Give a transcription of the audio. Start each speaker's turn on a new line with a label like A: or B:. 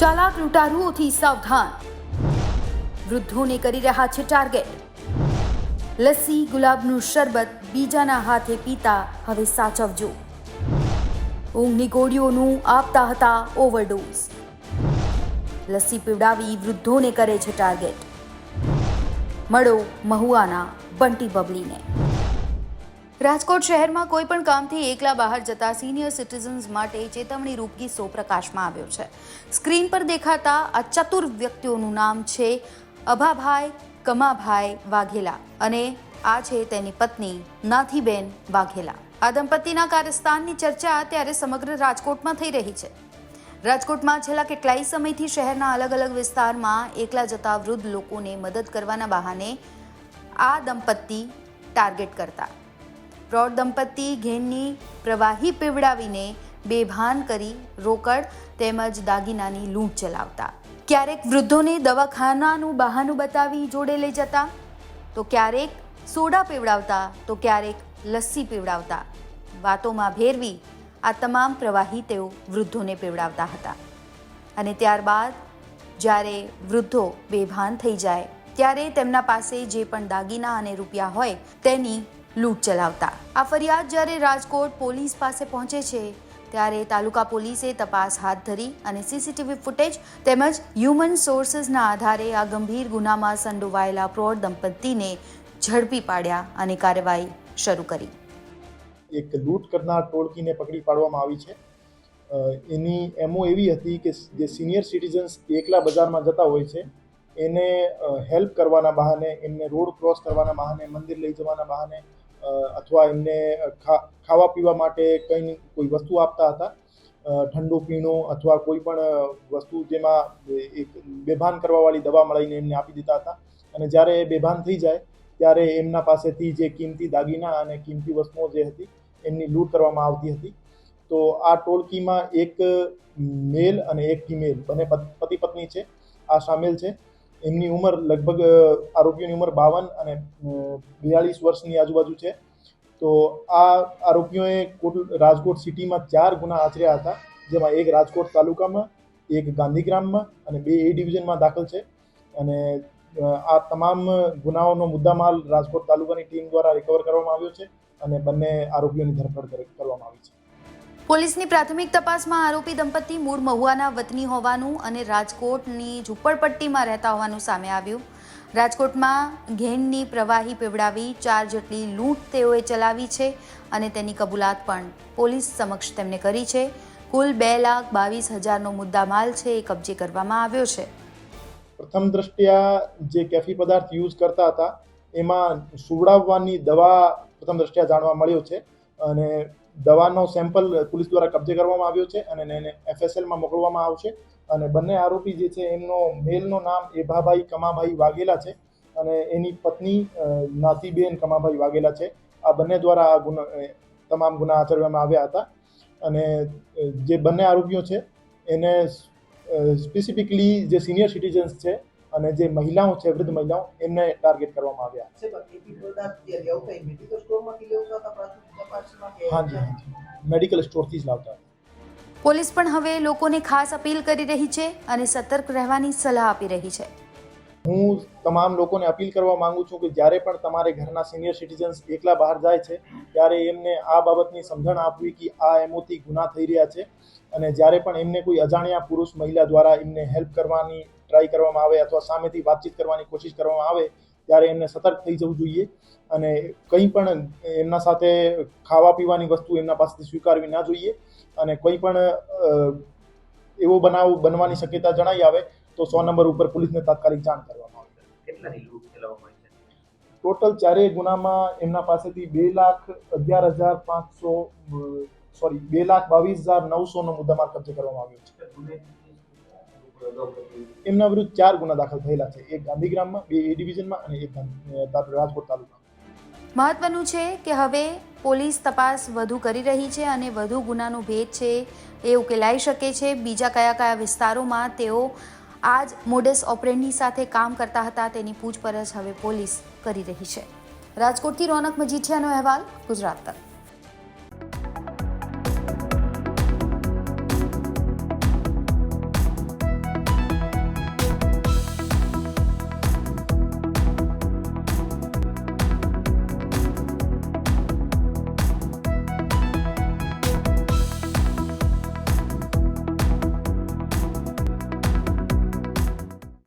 A: ચાલાક લૂંટારુઓથી સાવધાન. વૃદ્ધોને કરી રહ્યા છે ટાર્ગેટ. લસ્સી, ગુલાબનું શરબત બીજાના હાથે પીતા હવે સાચવજો. ઊંઘની ગોળીઓનું આપતા હતા ઓવરડોઝ. લસ્સી પીવડાવી વૃદ્ધોને કરે છે ટાર્ગેટ. મળો મહુઆના બંટી બબલીને. રાજકોટ શહેરમાં કોઈ પણ કામથી એકલા બહાર જતા સિનિયર સિટીઝન્સ માટે ચેતવણી રૂપ કિસ્સો પ્રકાશમાં આવ્યો છે. સ્ક્રીન પર દેખાતા આ ચતુર વ્યક્તિઓનું નામ છે અભાભાઈ, કમાભાઈ વાઘેલા અને આ છે તેની પત્ની નાથીબેન વાઘેલા. આ દંપતીના કાર્યસ્થાનની ચર્ચા અત્યારે સમગ્ર રાજકોટમાં થઈ રહી છે. રાજકોટમાં છેલ્લા કેટલાય સમયથી શહેરના અલગ અલગ વિસ્તારમાં એકલા જતા વૃદ્ધ લોકોને મદદ કરવાના બહાને આ દંપતી ટાર્ગેટ કરતા પ્રૌઢ દંપતી ઘેનની પ્રવાહી પીવડાવીને બેભાન કરી રોકડ તેમજ દાગીનાની લૂંટ ચલાવતા. ક્યારેક વૃદ્ધોને દવાખાનાનું બહાનું બતાવી જોડે લઈ જતા, તો ક્યારેક સોડા પીવડાવતા, તો ક્યારેક લસ્સી પીવડાવતા. વાતોમાં ભેરવી આ તમામ પ્રવાહી તેઓ વૃદ્ધોને પીવડાવતા હતા. અને ત્યારબાદ જ્યારે વૃદ્ધો બેભાન થઈ જાય, ત્યારે તેમના પાસે જે પણ દાગીના અને રૂપિયા હોય તેની લૂંટ ચલાવતા. આ ફરિયાદ જ્યારે રાજકોટ પોલીસ પાસે પહોંચે છે, ત્યારે તાલુકા પોલીસે તપાસ હાથ ધરી અને સીસીટીવી ફૂટેજ તેમજ હ્યુમન સોર્સિસના આધારે આ ગંભીર ગુનામાં સંડોવાયેલા પ્રૌઢ દંપતીને ઝડપી પાડ્યા અને કાર્યવાહી શરૂ કરી.
B: એક લૂંટ કરનાર ટોળકીને પકડી પાડવામાં આવી છે. એની એમો એવી હતી કે જે સિનિયર સિટીઝન્સ એકલા બજારમાં જતા હોય છે, એને હેલ્પ કરવાના બહાને, એમને રોડ ક્રોસ કરવાના બહાને, મંદિર લઈ જવાના બહાને અથવા એમને ખાવા પીવા માટે કંઈ કોઈ વસ્તુ આપતા હતા? ઠંડુ પીણું અથવા કોઈ પણ વસ્તુ જેમાં એક બેભાન કરવાવાળી દવા મળીને એમને આપી દીધા હતા? અને જ્યારે એ બેભાન થઈ જાય, ત્યારે એમના પાસેથી જે કિંમતી દાગીના અને કિંમતી વસ્તુઓ જે હતી, એમની લૂંટ કરવામાં આવતી હતી. તો આ ટોળકીમાં એક મેલ અને એક ફિમેલ, બંને પતિ પત્ની છે. આ સામેલ છે. એમની ઉંમર લગભગ આરોપીઓની ઉંમર બાવન અને બેયાળીસ વર્ષની આજુબાજુ છે. તો આ આરોપીઓએ રાજકોટ સિટીમાં ચાર ગુના આચર્યા હતા, જેમાં એક રાજકોટ તાલુકામાં, એક ગાંધીગ્રામમાં અને બે એ ડિવિઝનમાં દાખલ છે. અને આ તમામ ગુનાઓનો મુદ્દામાલ રાજકોટ તાલુકાની ટીમ દ્વારા રિકવર કરવામાં આવ્યો છે અને બંને આરોપીઓની ધરપકડ કરવામાં આવી છે.
A: પોલીસની પ્રાથમિક તપાસમાં આરોપી દંપતી મૂળ મહુવાના વતની હોવાનું અને રાજકોટની ઝૂંપડપટ્ટીમાં રહેતા હોવાનું સામે આવ્યું. રાજકોટમાં ઘેનની પ્રવાહી પીવડાવી ચાર જેટલી લૂંટ તેઓએ ચલાવી છે અને તેની કબૂલાત પણ પોલીસ સમક્ષ તેમને કરી છે. કુલ બે લાખ બાવીસ હજારનો મુદ્દામાલ છે એ કબજે કરવામાં આવ્યો છે.
B: પ્રથમ દ્રષ્ટિયા જે કેફી પદાર્થ યુઝ કરતા હતા, એમાં સુવડાવવાની દવા પ્રથમ દ્રષ્ટિયા જાણવા મળ્યો છે અને દવાનો સેમ્પલ પોલીસ દ્વારા કબજે કરવામાં આવ્યો છે અને એને એફએસએલમાં મોકલવામાં આવશે. અને બંને આરોપી જે છે, એમનો મેલનો નામ એભાભાઈ કમાભાઈ વાઘેલા છે અને એની પત્ની નાતીબેન કમાભાઈ વાઘેલા છે. આ બંને દ્વારા આ ગુના તમામ ગુના આચરવામાં આવ્યા હતા. અને જે બંને આરોપીઓ છે, એને સ્પેસિફિકલી જે સિનિયર સિટીઝન્સ છે અને જે મહિલાઓ છે વૃદ્ધ મહિલાઓ એમને ટાર્ગેટ કરવામાં આવ્યા. હાજી મેડિકલ સ્ટોરથી જ લાવતા
A: પોલીસ પણ હવે લોકોને ખાસ અપીલ કરી રહી છે અને સતર્ક રહેવાની સલાહ આપી રહી છે.
B: હું તમામ લોકોને અપીલ કરવા માંગુ છું કે જ્યારે પણ તમારે ઘરના સિનિયર સિટીઝન્સ એકલા બહાર જાય છે ત્યારે એમને આ બાબતની સમજણ આપવી કે આ એમોથી ગુના થઈ રહ્યા છે અને જ્યારે પણ એમને કોઈ અજાણ્યા પુરુષ મહિલા દ્વારા એમને હેલ્પ કરવાની ટ્રાય કરવામાં આવે અથવા સામેથી વાતચીત કરવાની કોશિશ કરવામાં આવે ત્યારે એમને સતર્ક થઈ જવું જોઈએ અને કંઈ પણ એમના સાથે ખાવા પીવાની વસ્તુ એમના પાસેથી સ્વીકારવી ના જોઈએ અને કોઈ પણ એવો બનાવ બનવાની શક્યતા જણાઈ આવે તો સો નંબર ઉપર પોલીસને તાત્કાલિક જાણ કરવામાં આવે. ટોટલ ચારેય ગુનામાં એમના પાસેથી બે લાખ અગિયાર હજાર પાંચસો સોરી બે લાખ બાવીસ હજાર નવસોનો મુદ્દામાલ કબજે કરવામાં આવ્યો છે. એમના વિરુદ્ધ ચાર ગુના દાખલ થયેલા છે. એક ગાંધીગ્રામમાં બે એ ડિવિઝનમાં અને એક રાજકોટ તાલુકામાં.
A: મહત્વનું છે કે હવે પોલીસ તપાસ વધુ કરી રહી છે અને વધુ ગુનાનો ભેદ છે એ ઉકેલાઈ શકે છે. બીજા કયા કયા વિસ્તારોમાં તેઓ આ જ મોડેસ ઓપરેન્ડની સાથે કામ કરતા હતા તેની પૂછપરછ હવે પોલીસ કરી રહી છે. રાજકોટથી રોનક મજીઠિયાનો અહેવાલ, ગુજરાત તક